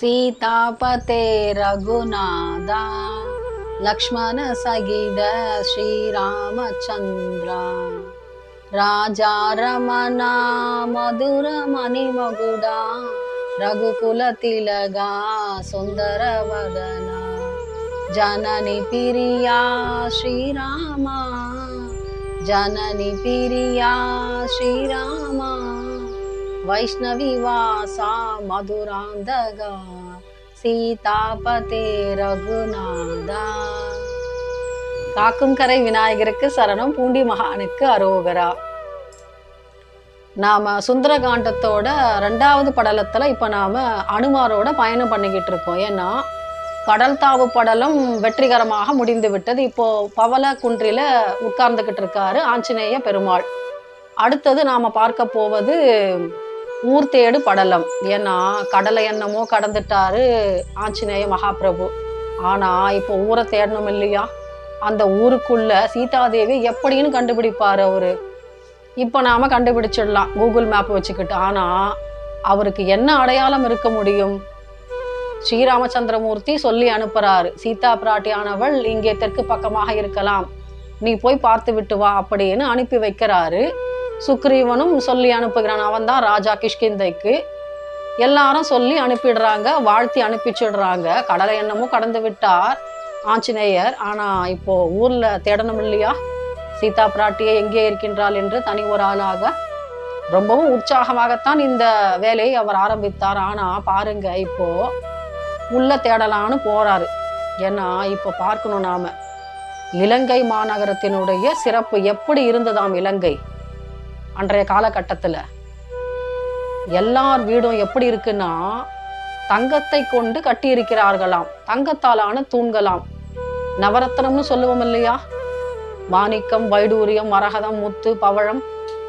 सीतापते रघुनादा। श्रीरामचन्द्र। राजा राजारमणा मधुरमणिमगुडा रघुकुलतिलगा सुन्दरवदना। जननि प्रिया श्रीरामा। जननि प्रिया श्रीरामा। वैष्णवी वासा मधुरान्दगा சீதாபதே ரகுநாதா. காக்கும் கரை விநாயகருக்கு சரணம் பூண்டி மகானுக்கு அரோகரா. நாம் சுந்தரகாண்டத்தோட ரெண்டாவது படலத்தில் இப்போ நாம் அனுமாரோட பயணம் பண்ணிக்கிட்டு இருக்கோம். ஏன்னா கடல் தாவு படலம் வெற்றிகரமாக முடிந்து விட்டது. இப்போது பவள குன்றில் உட்கார்ந்துக்கிட்டு இருக்காரு ஆஞ்சநேய பெருமாள். அடுத்தது நாம் பார்க்க போவது ஊர் தேடு படலம். ஏன்னா கடலை என்னமோ கடந்துட்டாரு ஆஞ்சநேய மகாபிரபு. ஆனா இப்போ ஊரை தேடணும் இல்லையா? அந்த ஊருக்குள்ள சீதாதேவி எப்படின்னு கண்டுபிடிப்பாரு அவரு. இப்போ நாம கண்டுபிடிச்சிடலாம் கூகுள் மேப் வச்சுக்கிட்டு. ஆனா அவருக்கு என்ன அடையாளம் இருக்க முடியும்? ஸ்ரீராமச்சந்திரமூர்த்தி சொல்லி அனுப்புறாரு சீதா பிராட்டியானவள் இங்கே தெற்கு பக்கமாக இருக்கலாம். நீ போய் பார்த்து விட்டு வா அப்படின்னு அனுப்பி வைக்கிறாரு. சுக்ரீவனும் சொல்லி அனுப்புகிறான். அவன் தான் ராஜா கிஷ்கிந்தைக்கு. எல்லாரும் சொல்லி அனுப்பிடுறாங்க வாழ்த்தி அனுப்பிச்சிடுறாங்க. கடலை எண்ணமும் கடந்து விட்டார் ஆஞ்சநேயர். ஆனால் இப்போ ஊரில் தேடணும் இல்லையா? சீதா பிராட்டியை எங்கே இருக்கின்றாள் என்று தனி ஒரு ஆளாக ரொம்பவும் உற்சாகமாகத்தான் இந்த வேலையை அவர் ஆரம்பித்தார். ஆனால் பாருங்க இப்போ உள்ள தேடலான்னு போறாரு. ஏன்னா இப்போ பார்க்கணும் நாம. இலங்கை மாநகரத்தினுடைய சிறப்பு எப்படி இருந்ததாம் இலங்கை? அன்றைய காலகட்டத்தில் எல்லார் வீடும் எப்படி இருக்குன்னா தங்கத்தை கொண்டு கட்டியிருக்கிறார்களாம். தங்கத்தாலான தூண்களாம். நவரத்னம்னு சொல்லுவோம் இல்லையா? மாணிக்கம் வைடூரியம் மரகதம் முத்து பவழம்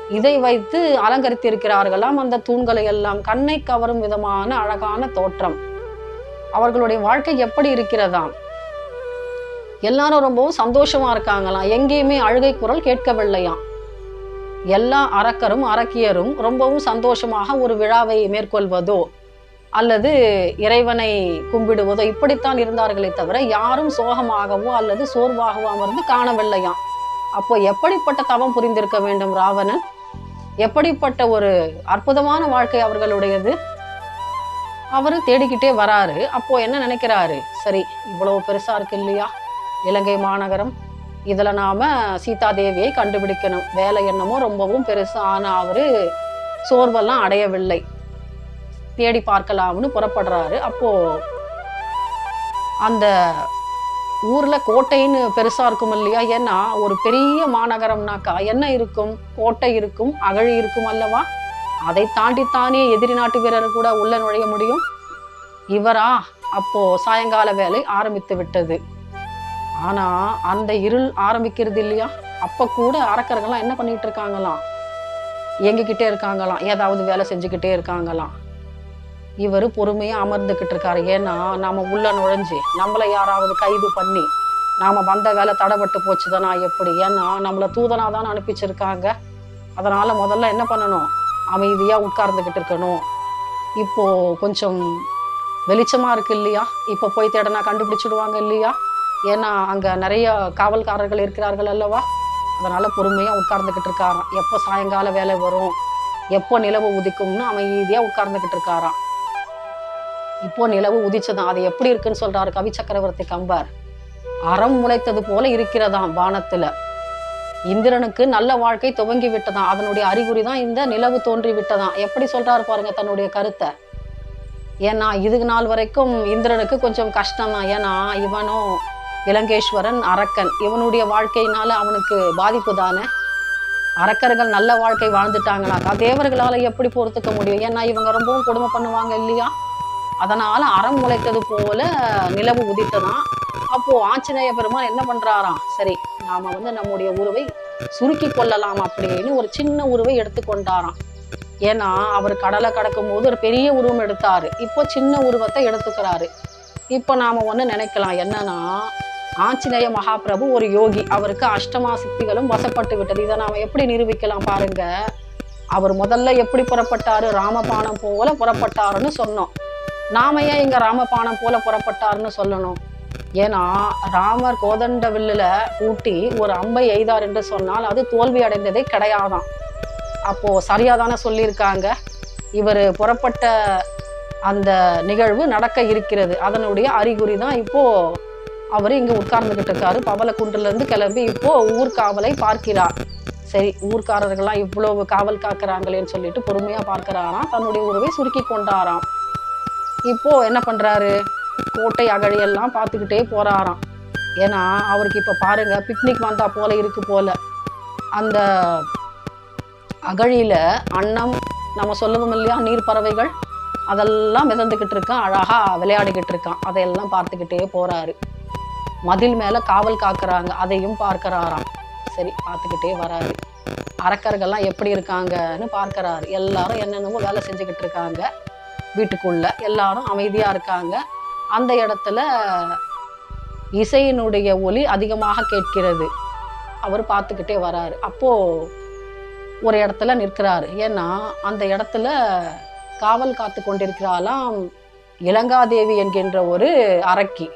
இதை வைத்து அலங்கரித்திருக்கிறார்களாம் அந்த தூண்களை எல்லாம். கண்ணை கவரும் விதமான அழகான தோற்றம். அவர்களுடைய வாழ்க்கை எப்படி இருக்கிறதாம்? எல்லாரும் ரொம்பவும் சந்தோஷமா இருக்காங்களாம். எங்கேயுமே அழுகை குரல் கேட்கவில்லையாம். எல்லா அரக்கரும் அரக்கியரும் ரொம்பவும் சந்தோஷமாக ஒரு விழாவை மேற்கொள்வதோ அல்லது இறைவனை கும்பிடுவதோ இப்படித்தான் இருந்தார்களே தவிர யாரும் சோகமாகவோ அல்லது சோர்வாகவோ அமர்ந்து காணவில்லையாம். அப்போ எப்படிப்பட்ட தவம் புரிந்திருக்க வேண்டும் ராவணன்? எப்படிப்பட்ட ஒரு அற்புதமான வாழ்க்கை அவர்களுடையது? அவரு தேடிக்கிட்டே வராரு. அப்போ என்ன நினைக்கிறாரு? சரி இவ்வளவு பெருசா இருக்கு இல்லையா? இலங்கை மாநகரம் இதில் நாம் சீதாதேவியை கண்டுபிடிக்கணும். வேலை என்னமோ ரொம்பவும் பெருசு ஆனால் அவர் சோர்வெல்லாம் அடையவில்லை. தேடி பார்க்கலாம்னு புறப்படுறாரு. அப்போ அந்த ஊரில் கோட்டைன்னு பெருசாக இருக்கும் இல்லையா? ஏன்னா ஒரு பெரிய மாநகரம்னாக்கா என்ன இருக்கும்? கோட்டை இருக்கும் அகழி இருக்கும் அல்லவா? அதை தாண்டித்தானே எதிரி நாட்டு வீரர் கூட உள்ள நுழைய முடியும்? இவரா? அப்போ சாயங்கால வேலை ஆரம்பித்து விட்டது. ஆனா அந்த இருள் ஆரம்பிக்கிறது இல்லையா? அப்ப கூட அரக்கர்கள்லாம் என்ன பண்ணிட்டு இருக்காங்களாம்? எங்ககிட்டே இருக்காங்களாம். ஏதாவது வேலை செஞ்சுக்கிட்டே இருக்காங்களாம். இவர் பொறுமையா அமர்ந்துகிட்டு இருக்காரு. ஏன்னா நாம உள்ள நுழைஞ்சு நம்மளை யாராவது கைது பண்ணி நாம வந்த வேலை தடைப்பட்டு போச்சுதானா? எப்படி? ஏன்னா நம்மள தூதனா தான் அனுப்பிச்சிருக்காங்க. அதனால முதல்ல என்ன பண்ணணும்? அமைதியா உட்கார்ந்துகிட்டு இருக்கணும். இப்போ கொஞ்சம் வெளிச்சமா இருக்கு இல்லையா? இப்போ போய் தேடனா கண்டுபிடிச்சிடுவாங்க இல்லையா? ஏன்னா அங்கே நிறைய காவல்காரர்கள் இருக்கிறார்கள் அல்லவா? அதனால் பொறுமையாக உட்கார்ந்துக்கிட்டு இருக்காராம். எப்போ சாயங்கால வேலை வரும் எப்போ நிலவு உதிக்கும்னு அமைதியாக உட்கார்ந்துக்கிட்டு இருக்காராம். இப்போ நிலவு உதிச்சதான் அது எப்படி இருக்குன்னு சொல்றாரு கவி சக்கரவர்த்தி கம்பார். அறம் முளைத்தது போல இருக்கிறதாம் வானத்துல. இந்திரனுக்கு நல்ல வாழ்க்கை துவங்கி விட்டதாம். அதனுடைய அறிகுறி தான் இந்த நிலவு தோன்றி விட்டதாம். எப்படி சொல்றாரு பாருங்க தன்னுடைய கருத்தை. ஏன்னா இதுக்கு நாள் வரைக்கும் இந்திரனுக்கு கொஞ்சம் கஷ்டம் தான் ஏன்னா இவனும் இலங்கேஸ்வரன் அரக்கன். இவனுடைய வாழ்க்கையினால அவனுக்கு பாதிப்பு தானே? அரக்கர்கள் நல்ல வாழ்க்கை வாழ்ந்துட்டாங்கனாக்கா தேவர்களால் எப்படி பொறுத்துக்க முடியும்? ஏன்னா இவங்க ரொம்பவும் கொடுமை பண்ணுவாங்க இல்லையா? அதனால் அறம் முளைத்தது போல நிலவு உதித்ததான் அப்போது ஆஞ்சநேய பெருமான் என்ன பண்ணுறாராம் சரி நாம் வந்து நம்முடைய உருவை சுருக்கி கொள்ளலாம் அப்படின்னு ஒரு சின்ன உருவை எடுத்துக்கொண்டாராம் ஏன்னா அவர் கடலை கடக்கும் போது ஒரு பெரிய உருவம் எடுத்தார். இப்போ சின்ன உருவத்தை எடுத்துக்கிறாரு. இப்போ நாம் ஒன்று நினைக்கலாம். என்னன்னா ஆஞ்சநேய மகாபிரபு ஒரு யோகி. அவருக்கு அஷ்டமா சித்திகளும் வசப்பட்டு விட்டது. இதை நாம எப்படி நிரூபிக்கலாம் பாருங்க. அவர் முதல்ல எப்படி புறப்பட்டாரு? ராமபானம் போல புறப்பட்டாருன்னு சொன்னோம். நாம ஏன் இங்க ராமபானம் போல புறப்பட்டார்னு சொல்லணும்? ஏன்னா ராமர் கோதண்ட வில்லுல ஊட்டி ஒரு அம்பை எய்தார் என்று சொன்னால் அது தோல்வி அடைந்ததே கிடையாதான். அப்போ சரியா தானே சொல்லியிருக்காங்க. இவர் புறப்பட்ட அந்த நிகழ்வு நடக்க இருக்கிறது. அதனுடைய அறிகுறி தான் இப்போ அவர் இங்கே உட்கார்ந்துகிட்டு இருக்காரு பவளக்குன்றிலிருந்து கிளம்பி இப்போ ஊர்காவலை பார்க்கிறார். சரி ஊர்க்காரர்கள்லாம் இவ்வளவு காவல் காக்குறாங்களேன்னு சொல்லிட்டு பொறுமையாக பார்க்கிறாராம். தன்னுடைய உருவை சுருக்கி கொண்டாராம். இப்போ என்ன பண்ணுறாரு கோட்டை அகழியெல்லாம் பார்த்துக்கிட்டே போகிறாராம் ஏன்னா அவருக்கு இப்போ பாருங்க பிக்னிக் வந்தா போல இருக்கு போல. அந்த அகழியில் அன்னம் நம்ம சொல்லுவோம் இல்லையா நீர் பறவைகள் அதெல்லாம் மிதந்துக்கிட்டு இருக்கான் அழகாக விளையாடிக்கிட்டு இருக்கான். அதையெல்லாம் பார்த்துக்கிட்டே போகிறாரு மதில் மேல காவல் காக்குறாங்க. அதையும் பார்க்கிறாராம். சரி பார்த்துக்கிட்டே வராரு. அரக்கர்கள்லாம் எப்படி இருக்காங்கன்னு பார்க்கறாரு. எல்லாரும் என்னென்னமோ வேலை செஞ்சுக்கிட்டு இருக்காங்க. வீட்டுக்குள்ள எல்லாரும் அமைதியா இருக்காங்க. அந்த இடத்துல இசையினுடைய ஒலி அதிகமாக கேட்கிறது. அவர் பார்த்துக்கிட்டே வராரு. அப்போ ஒரு இடத்துல நிற்கிறாரு. ஏன்னா அந்த இடத்துல காவல் காத்து கொண்டிருக்கிறாலாம் இளங்காதேவி என்கின்ற ஒரு அரக்கி.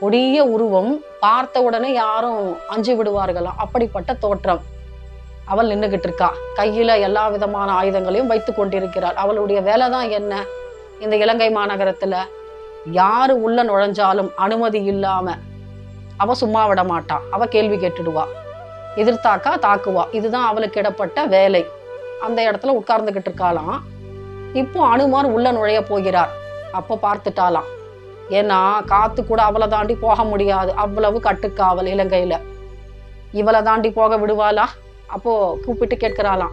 கொடிய உருவம் பார்த்த உடனே யாரும் அஞ்சு விடுவார்களாம் அப்படிப்பட்ட தோற்றம். அவள் நின்றுகிட்டு இருக்கா. கையில எல்லா விதமான ஆயுதங்களையும் வைத்து கொண்டிருக்கிறாள். அவளுடைய வேலை தான் என்ன? இந்த இலங்கை மாநகரத்துல யாரு உள்ள நுழைஞ்சாலும் அனுமதி இல்லாம அவ சும்மா விட மாட்டா. அவ கேள்வி கேட்டுடுவா. எதிர்த்தாக்கா தாக்குவா. இதுதான் அவளுக்கு இடப்பட்ட வேலை. அந்த இடத்துல உட்கார்ந்துகிட்டு இருக்காளாம். இப்போ அனுமார் உள்ள நுழைய போகிறார். அப்போ பார்த்துட்டாலாம் ஏன்னா காத்து கூட அவளை தாண்டி போக முடியாது. அவ்வளவு கட்டுக்காவல் இலங்கையில. இவளை தாண்டி போக விடுவாளா? அப்போ கூப்பிட்டு கேட்கிறாளாம்.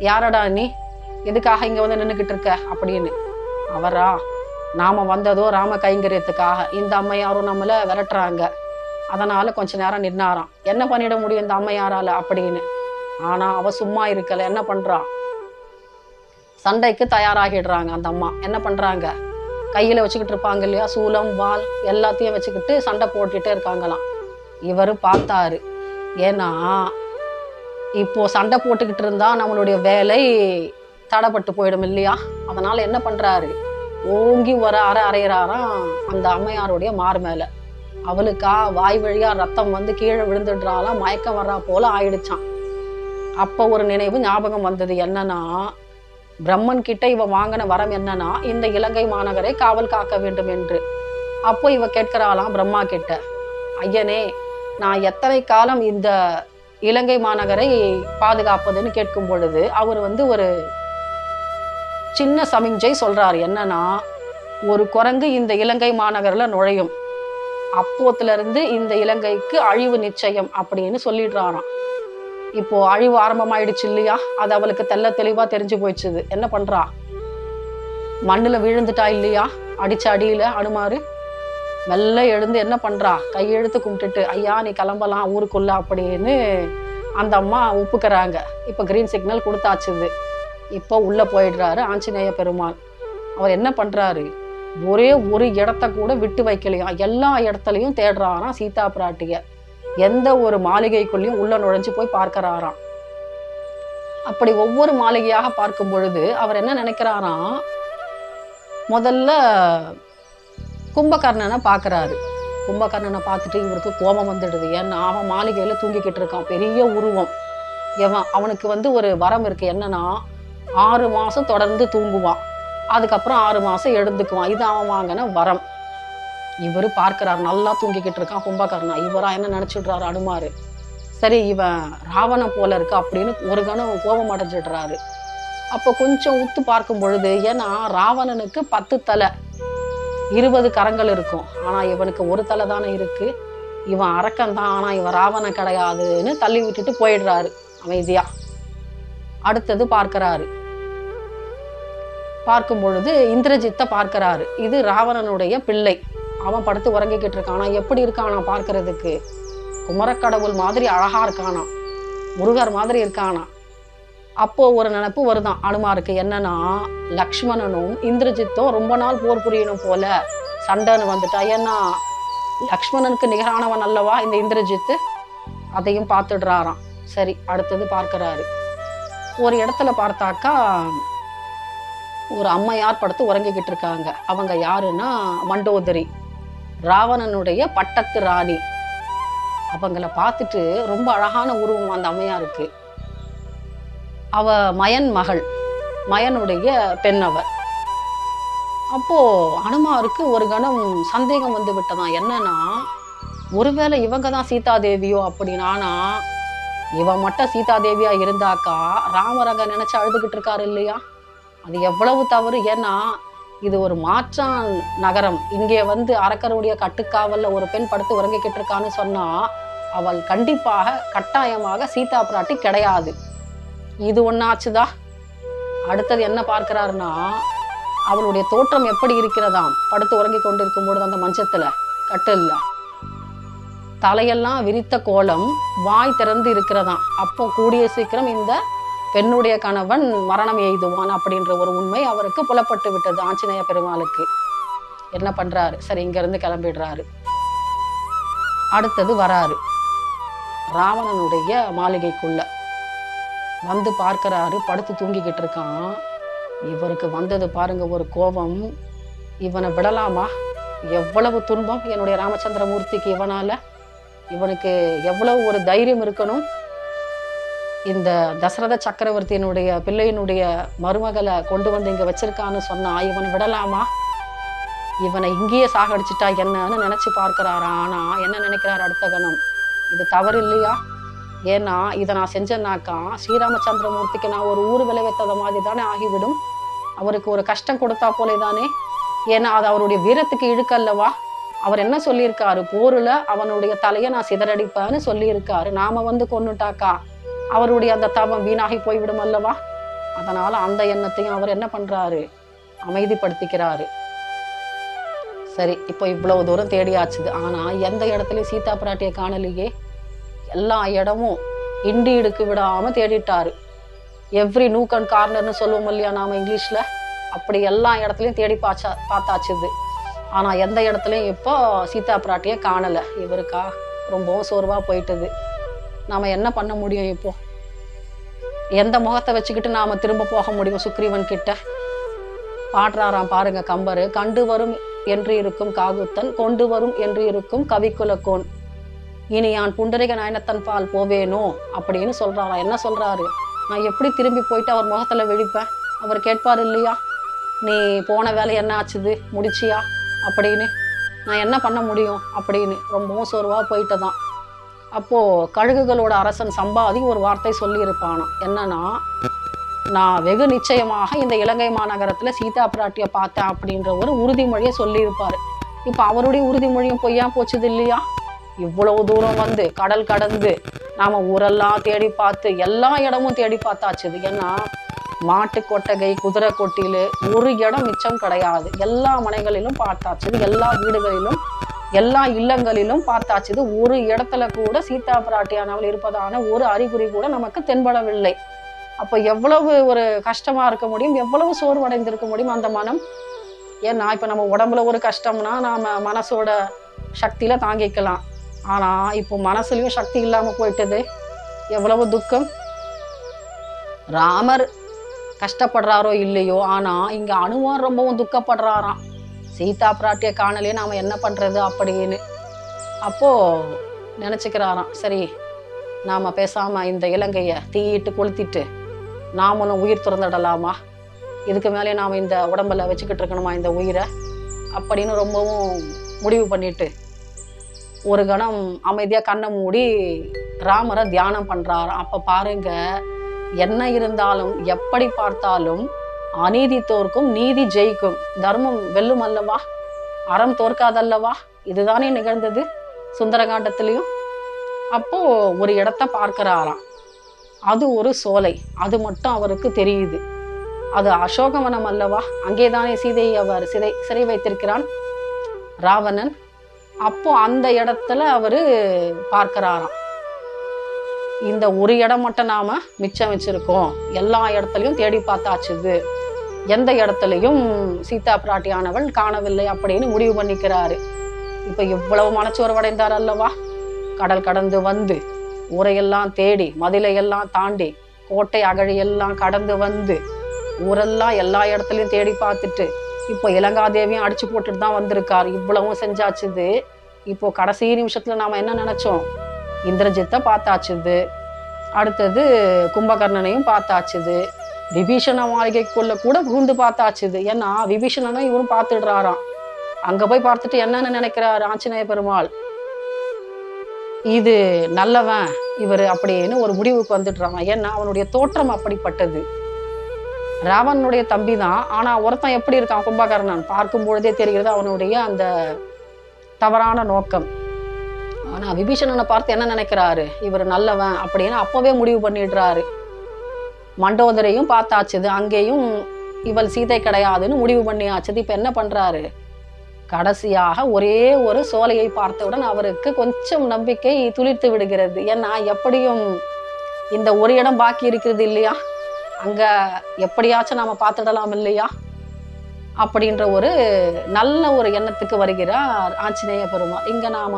யாரடா நீ? எதுக்காக இங்க வந்து நின்றுகிட்டு இருக்க? அப்படின்னு. அவரா? நாம வந்ததோ ராம கைங்கரியத்துக்காக. இந்த அம்மையாரும் நம்மளை விரட்டுறாங்க. அதனால கொஞ்ச நேரம் நின்னாராம். என்ன பண்ணிட முடியும் இந்த அம்மையாரால? அப்படின்னு. ஆனா அவ சும்மா இருக்கல. என்ன பண்றா? சண்டைக்கு தயாராகிடுறாங்க அந்த அம்மா. என்ன பண்றாங்க? கையில் வச்சுக்கிட்டு இருப்பாங்க இல்லையா? சூலம் வால் எல்லாத்தையும் வச்சுக்கிட்டு சண்டை போட்டுட்டே இருக்காங்களாம். இவர் பார்த்தாரு. ஏன்னா இப்போ சண்டை போட்டுக்கிட்டு இருந்தா நம்மளுடைய வேலை தடைப்பட்டு போயிடும் இல்லையா? அதனால என்ன பண்றாரு? ஓங்கி வர அற அரைகிறாராம் அந்த அம்மையாருடைய மார் மேல. அவளுக்கா வாய் வழியா ரத்தம் வந்து கீழே விழுந்துடுறாலாம் மயக்கம் வர்றா போல ஆயிடுச்சான் அப்போ ஒரு நினைவு ஞாபகம் வந்தது என்னன்னா பிரம்மன் கிட்ட இவ வாங்கின வரம் என்னன்னா இந்த இலங்கை மாநகரை காவல் காக்க வேண்டும் என்று. அப்போ இவ கேட்கிறாளாம் பிரம்மா கிட்ட ஐயனே நான் எத்தனை காலம் இந்த இலங்கை மாநகரை பாதுகாப்பதுன்னு கேட்கும் பொழுது அவர் வந்து ஒரு சின்ன சமிஞ்சை சொல்றாரு. என்னன்னா ஒரு குரங்கு இந்த இலங்கை மாநகரில் நுழையும். அப்போத்துல இருந்து இந்த இலங்கைக்கு அழிவு நிச்சயம் அப்படின்னு சொல்லிடுறாராம். இப்போ அழிவு ஆரம்பமாயிடுச்சு இல்லையா? அது அவளுக்கு தெள்ள தெளிவா தெரிஞ்சு போயிடுச்சுது. என்ன பண்றா? மண்ணுல விழுந்துட்டா இல்லையா? அடிச்ச அடியில அனுமாரு. மெல்ல எழுந்து என்ன பண்றா? கையெழுத்து கும்பிட்டுட்டு ஐயா நீ கிளம்பலாம் ஊருக்குள்ள அப்படின்னு அந்த அம்மா ஒப்புக்கிறாங்க. இப்போ கிரீன் சிக்னல் கொடுத்தாச்சுது. இப்போ உள்ள போயிடுறாரு ஆஞ்சநேய பெருமாள். அவர் என்ன பண்றாரு? ஒரே ஒரு இடத்த கூட விட்டு வைக்கலையா? எல்லா இடத்துலையும் தேடுறாராம் சீதா பிராட்டியை. எந்த ஒரு மாளிகைக்குள்ளேயும் உள்ள நுழைஞ்சு போய் பார்க்கிறாராம். அப்படி ஒவ்வொரு மாளிகையாக பார்க்கும் பொழுது அவர் என்ன நினைக்கிறாராம்? முதல்ல கும்பகர்ணனை பார்க்குறாரு. கும்பகர்ணனை பார்த்துட்டு இவருக்கு கோபம் வந்துடுது. ஏன்னா அவன் மாளிகையில் தூங்கிக்கிட்டு இருக்கான். பெரிய உருவம். எவன் அவனுக்கு வந்து ஒரு வரம் இருக்குது என்னன்னா ஆறு மாதம் தொடர்ந்து தூங்குவான். அதுக்கப்புறம் ஆறு மாதம் எழுந்துக்குவான். இது அவன் வாங்கின வரம். இவரு பார்க்கிறார் நல்லா தூங்கிக்கிட்டு இருக்கான் கும்பகர்ணா. இவரா என்ன நினைச்சிடுறாரு அனுமாரு சரி இவன் ராவணன் போல இருக்கு அப்படின்னு ஒரு கணம் கோபம் அடைஞ்சிடுறாரு. அப்போ கொஞ்சம் உத்து பார்க்கும் பொழுது ஏன்னா ராவணனுக்கு பத்து தலை இருபது கரங்கள் இருக்கும். ஆனால் இவனுக்கு ஒரு தலை தானே இருக்கு. இவன் அரக்கன் தான் ஆனால் இவன் ராவணன் கிடையாதுன்னு தள்ளி விட்டுட்டு போயிடுறாரு அமைதியா. அடுத்தது பார்க்கிறாரு. பார்க்கும் பொழுது இந்திரஜித்தை பார்க்கிறாரு. இது ராவணனுடைய பிள்ளை. அவன் படுத்து உறங்கிக்கிட்டு இருக்கானா எப்படி இருக்கானா பார்க்கறதுக்கு? குமரக்கடவுள் மாதிரி அழகா இருக்கானா? முருகர் மாதிரி இருக்கானா? அப்போ ஒரு நினப்பு வருதான். அனுமாருக்கு என்னன்னா லக்ஷ்மணனும் இந்திரஜித்தும் ரொம்ப நாள் போர் புரியணும் போல சண்டைன்னு வந்துட்டா. ஏன்னா லக்ஷ்மணனுக்கு நிகரானவன் அல்லவா இந்த இந்திரஜித்து? அதையும் பார்த்துடுறாராம். சரி அடுத்தது பார்க்குறாரு. ஒரு இடத்துல பார்த்தாக்கா ஒரு அம்மையார் படுத்து உறங்கிக்கிட்டு இருக்காங்க அவங்க யாருன்னா மண்டோதரி. ராவணனுடைய பட்டத்து ராணி. அவங்கள பார்த்துட்டு ரொம்ப அழகான உருவம் அந்த அம்மையாருக்கு. அவ மயன் மகள் மயனுடைய பெண் அவ. அப்போ அனுமாருக்கு ஒரு கணம் சந்தேகம் வந்து விட்டதான் என்னன்னா ஒருவேளை இவங்க தான் சீதாதேவியோ அப்படின்னு இவன் மட்டும் சீதாதேவியா இருந்தாக்கா ராமரங்க நினைச்சு அழுதுகிட்டு இருக்காரு இல்லையா? அது எவ்வளவு தவறு? ஏன்னா இது ஒரு மாற்றான் நகரம். இங்கே வந்து அரக்கருடைய கட்டுக்காவல்ல ஒரு பெண் படுத்து உறங்கிக்கிட்டு இருக்கான்னு சொன்னா அவள் கண்டிப்பாக கட்டாயமாக சீதா பிராட்டி கிடையாது. இது ஒன்னாச்சுதா அடுத்தது என்ன பார்க்கிறாருன்னா அவளுடைய தோற்றம் எப்படி இருக்கிறதாம்? படுத்து உறங்கி கொண்டிருக்கும் பொழுது அந்த மஞ்சத்துல கட்டில்ல. தலையெல்லாம் விரித்த கோலம் வாய் திறந்து இருக்கிறதாம். அப்போ கூடிய சீக்கிரம் இந்த பெண்ணுடைய கணவன் மரணம் எய்துவான் அப்படின்ற ஒரு உண்மை அவருக்கு புலப்பட்டு விட்டது ஆஞ்சநேய பெருமாளுக்கு. என்ன பண்றாரு? சரி இங்கேருந்து கிளம்பிடுறாரு. அடுத்தது வராரு. ராவணனுடைய மாளிகைக்குள்ள வந்து பார்க்குறாரு படுத்து தூங்கிக்கிட்டு இருக்கான். இவருக்கு வந்தது பாருங்க ஒரு கோபம். இவனை விடலாமா? எவ்வளவு துன்பம். என்னுடைய ராமச்சந்திரமூர்த்திக்கு இவனால. இவனுக்கு எவ்வளவு ஒரு தைரியம் இருக்கணும்? இந்த தசரத சக்கரவர்த்தியினுடைய பிள்ளையினுடைய மருமகளை கொண்டு வந்து இங்கே வச்சிருக்கான்னு சொன்னா இவனை விடலாமா? இவனை இங்கேயே சாகடிச்சிட்டா என்னன்னு நினச்சி பார்க்குறாரா? ஆனால் என்ன நினைக்கிறார் அடுத்த கணம்? இது தவறு இல்லையா ஏன்னா இதை நான் செஞ்சேன்னாக்கா ஸ்ரீராமச்சந்திரமூர்த்திக்கு நான் ஒரு ஊர் விளைவித்தத மாதிரி தானே ஆகிவிடும். அவருக்கு ஒரு கஷ்டம் கொடுத்தா போலே தானே ஏன்னா அது அவருடைய வீரத்துக்கு இழுக்கல்லவா? அவர் என்ன சொல்லியிருக்காரு? போரில் அவனுடைய தலையை நான் சிதறடிப்பேன்னு சொல்லியிருக்காரு. நாம வந்து கொண்டுட்டாக்கா அவருடைய அந்த தவம் வீணாகி போய்விடும் அல்லவா? அதனால அந்த எண்ணத்தையும் அவர் என்ன பண்றாரு? அமைதிப்படுத்திக்கிறாரு. சரி இப்போ இவ்வளவு தூரம் தேடியாச்சுது ஆனா எந்த இடத்துலயும் சீதா பிராட்டியை காணலையே. எல்லா இடமும் இண்டி இடுக்கு விடாம தேடிட்டாரு. எவ்ரி நூக் அண்ட் கார்னர்னு சொல்லுவோம் இல்லையா நாம இங்கிலீஷ்ல? அப்படி எல்லா இடத்துலையும் தேடி பாச்சா பார்த்தாச்சுது. ஆனா எந்த இடத்துலயும் இப்போ சீதா பிராட்டியை காணல. இவருக்கா? ரொம்பவும் சோர்வா போயிட்டது. நாம என்ன பண்ண முடியும் இப்போ? எந்த முகத்தை வச்சுக்கிட்டு நாம திரும்ப போக முடியும் சுக்ரீவன் கிட்ட? பாடுறாராம் பாருங்க கம்பரு. கண்டு வரும் என்று இருக்கும் காகுத்தன் கொண்டு வரும் என்று இருக்கும் கவிக்குலக்கோன். இனி யான் புண்டரிக நாயனத்தன் பால் போவேனோ? அப்படின்னு சொல்றாராம் என்ன சொல்றாரு? நான் எப்படி திரும்பி போயிட்டு அவர் முகத்துல வெடிப்பேன் அவர் கேட்பார் இல்லையா? நீ போன வேலை என்ன ஆச்சுது? முடிச்சியா? அப்படின்னு. நான் என்ன பண்ண முடியும்? அப்படின்னு ரொம்பவும் சோர்வாக போயிட்டதான். அப்போது கழுகுகளோட அரசன் சம்பாதி ஒரு வார்த்தை சொல்லியிருப்பானோ என்னன்னா நான் வெகு நிச்சயமாக இந்த இலங்கை மாநகரத்தில் சீதா பிராட்டியை பார்த்தேன் அப்படின்ற ஒரு உறுதிமொழியை சொல்லியிருப்பார். இப்போ அவருடைய உறுதிமொழியும் பொய்யா போச்சுது இல்லையா? இவ்வளவு தூரம் வந்து கடல் கடந்து நாம் ஊரெல்லாம் தேடி பார்த்து எல்லா இடமும் தேடி பார்த்தாச்சுது ஏன்னா மாட்டு கொட்டகை குதிரை கொட்டிலு ஒரு இடம் மிச்சம் கிடையாது. எல்லா மனைகளிலும் பார்த்தாச்சுது எல்லா வீடுகளிலும் எல்லா இல்லங்களிலும் பார்த்தாச்சுது ஒரு இடத்துல கூட சீதா பிராட்டியானவள் இருப்பதான ஒரு அறிகுறி கூட நமக்கு தென்படவில்லை. அப்போ எவ்வளவு ஒரு கஷ்டமா இருக்க முடியும் எவ்வளவு சோர்வடைந்திருக்க முடியும் அந்த மனம்? ஏன்னா இப்போ நம்ம உடம்புல ஒரு கஷ்டம்னா நாம் மனசோட சக்தியில் தாங்கிக்கலாம். ஆனால் இப்போ மனசுலையும் சக்தி இல்லாமல் போயிட்டது. எவ்வளவு துக்கம்? ராமர் கஷ்டப்படுறாரோ இல்லையோ ஆனால் இங்கே அனுமார் ரொம்பவும் துக்கப்படுறாராம். சீதா பிராட்டிய காணலையே நாம் என்ன பண்ணுறது அப்படின்னு. அப்போது நினச்சிக்கிறாராம் சரி நாம் பேசாமல் இந்த இலங்கையை தீயிட்டு கொளுத்திட்டு நாமளும் உயிர் துறந்துடலாமா? இதுக்கு மேலே நாம் இந்த உடம்புல வச்சுக்கிட்டு இருக்கணுமா இந்த உயிரை? அப்படின்னு ரொம்பவும் முடிவு பண்ணிட்டு ஒரு கணம் அமைதியாக கண்ணை மூடி ராமரை தியானம் பண்ணுறாராம் அப்போ பாருங்க என்ன இருந்தாலும் எப்படி பார்த்தாலும் அநீதி தோற்கும் நீதி ஜெயிக்கும். தர்மம் வெல்லும் அல்லவா? அறம் தோற்காதல்லவா? இதுதானே நிகழ்ந்தது சுந்தரகாண்டத்திலையும். அப்போ ஒரு இடத்த பார்க்குறாராம். அது ஒரு சோலை. அது மட்டும் அவருக்கு தெரியுது. அது அசோகவனம் அல்லவா? அங்கேதானே சீதையை அவர் சிறை சிறை வைத்திருக்கிறான் ராவணன். அப்போ அந்த இடத்துல அவரு பார்க்கிறாராம். இந்த ஒரு இடம் மட்டும் நாம மிச்சம் வச்சிருக்கோம். எல்லா இடத்துலையும் தேடி பார்த்தாச்சுது. எந்த இடத்துலையும் சீதா பிராட்டியானவள் காணவில்லை அப்படின்னு முடிவு பண்ணிக்கிறாரு. இப்ப இவ்வளவு மனச்சோர்வடைந்தார் அல்லவா? கடல் கடந்து வந்து ஊரையெல்லாம் தேடி மதிலையெல்லாம் தாண்டி கோட்டை அகழியெல்லாம் கடந்து வந்து ஊரெல்லாம் எல்லா இடத்துலையும் தேடி பார்த்துட்டு இப்போ இலங்காதேவியும் அடிச்சு போட்டுட்டு தான் வந்திருக்கார். இவ்வளவும் செஞ்சாச்சுது இப்போ கடைசி நிமிஷத்துல நாம என்ன நினைச்சோம்? இந்திரஜித்தை பார்த்தாச்சுது அடுத்தது கும்பகர்ணனையும் பார்த்தாச்சுது விபீஷண மாளிகைக்குள்ள கூட புகுந்து பார்த்தாச்சுது ஏன்னா விபீஷணனை இவரும் பார்த்துடுறாராம். அங்க போய் பார்த்துட்டு என்னன்னு நினைக்கிறாரு ஆஞ்சநேய பெருமாள். இது நல்லவன் இவர் அப்படின்னு ஒரு முடிவுக்கு வந்துடுறான். ஏன்னா அவனுடைய தோற்றம் அப்படிப்பட்டது. ராவனுடைய தம்பி தான் ஆனால் ஒருத்தன் எப்படி இருக்கான் கும்பகர்ணன்? பார்க்கும் பொழுதே தெரிகிறது அவனுடைய அந்த தவறான நோக்கம். ஆனால் விபீஷணனை பார்த்து என்ன நினைக்கிறாரு? இவர் நல்லவன் அப்படின்னு அப்பவே முடிவு பண்ணிடுறாரு. மண்டோதரையும் பார்த்தாச்சுது அங்கேயும் இவள் சீதை கிடையாதுன்னு முடிவு பண்ணியாச்சுது. இப்ப என்ன பண்ணுறாரு கடைசியாக ஒரே ஒரு சோலையை பார்த்தவுடன் அவருக்கு கொஞ்சம் நம்பிக்கை துளிர்த்து விடுகிறது. ஏன்னா எப்படியும் இந்த ஒரு இடம் பாக்கி இருக்கிறது இல்லையா? அங்கே எப்படியாச்சும் நாம் பார்த்துடலாம் இல்லையா? அப்படின்ற ஒரு நல்ல ஒரு எண்ணத்துக்கு வருகிறார் ஆஞ்சநேய பெருமாள். இங்கே நாம்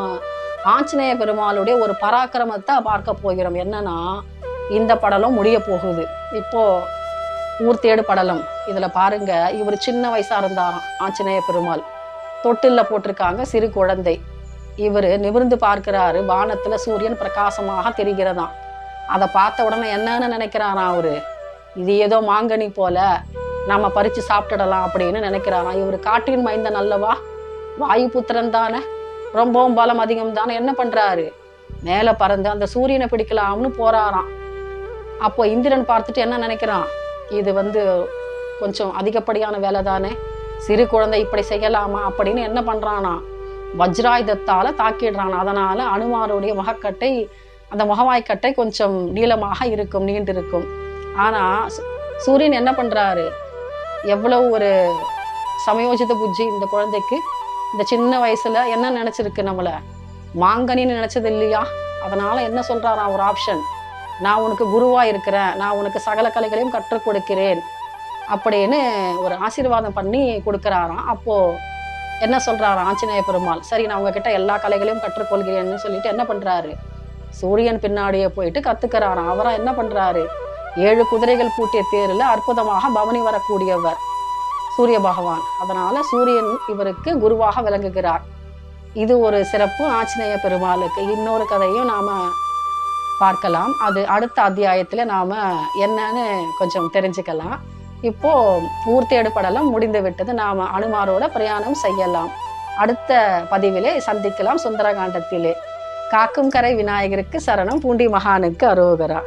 ஆஞ்சநேய பெருமாளுடைய ஒரு பராக்கிரமத்தை பார்க்க போகிறோம். என்னன்னா இந்த படலும் முடிய போகுது. இப்போ ஊர்த்தேடு படலம். இதில் பாருங்க இவர் சின்ன வயசாக இருந்தாராம் ஆஞ்சநேய பெருமாள். தொட்டிலில் போட்டிருக்காங்க சிறு குழந்தை. இவர் நிமிர்ந்து பார்க்கிறாரு வானத்தில் சூரியன் பிரகாசமாக தெரிகிறதாம். அதை பார்த்த உடனே என்னன்னு நினைக்கிறாராம் அவர்? இது ஏதோ மாங்கனி போல நம்ம பறித்து சாப்பிட்டுடலாம் அப்படின்னு நினைக்கிறாராம் இவர் காற்றின் மைந்தன் அல்லவா? வாயு புத்திரன் தானே? ரொம்பவும் பலம் அதிகம் தானே? என்ன பண்ணுறாரு மேலே பறந்து அந்த சூரியனை பிடிக்கலாம்னு போகிறாராம் அப்போ இந்திரன் பார்த்துட்டு என்ன நினைக்கிறான்? இது வந்து கொஞ்சம் அதிகப்படியான வேலை தானே சிறு குழந்தை இப்படி செய்யலாமா? அப்படின்னு என்ன பண்ணுறானா வஜ்ராயுதத்தால் தாக்கிடுறான். அதனால் அனுமாருடைய முகக்கட்டை அந்த முகவாய்க்கட்டை கொஞ்சம் நீளமாக இருக்கும் நீண்டிருக்கும். ஆனால் சூரியன் என்ன பண்ணுறாரு எவ்வளவு ஒரு சமயோஜித புஜ்ஜி இந்த குழந்தைக்கு. இந்த சின்ன வயசில் என்ன நினச்சிருக்கு நம்மளை? மாங்கனின்னு நினச்சது இல்லையா? அதனால் என்ன சொல்றாராம் ஒரு ஆப்ஷன் நான் உனக்கு குருவாக இருக்கிறேன். நான் உனக்கு சகல கலைகளையும் கற்றுக் கொடுக்கிறேன். அப்படின்னு ஒரு ஆசீர்வாதம் பண்ணி கொடுக்குறாராம். அப்போது என்ன சொல்கிறாராம் ஆஞ்சநேய பெருமாள்? சரி நான் உங்ககிட்ட எல்லா கலைகளையும் கற்றுக்கொள்கிறேன்னு சொல்லிட்டு என்ன பண்ணுறாரு சூரியன் பின்னாடியே போயிட்டு கற்றுக்கிறாராம் அவராக என்ன பண்ணுறாரு ஏழு குதிரைகள் பூட்டிய தேரில் அற்புதமாக பவனி வரக்கூடியவர் சூரிய பகவான். அதனால் சூரியன் இவருக்கு குருவாக விளங்குகிறார். இது ஒரு சிறப்பு ஆஞ்சநேய பெருமாளுக்கு. இன்னொரு கதையும் நாம் பார்க்கலாம். அது அடுத்த அத்தியாயத்தில் நாம் என்னன்னு கொஞ்சம் தெரிஞ்சுக்கலாம். இப்போ ஊர்த்தேடு படலம் முடிந்து விட்டது. நாம் அனுமாரோட பிரயாணம் செய்யலாம். அடுத்த பதிவிலே சந்திக்கலாம் சுந்தரகாண்டத்திலே. காக்கும் கரை விநாயகருக்கு சரணம். பூண்டி மகானுக்கு அரோகரா.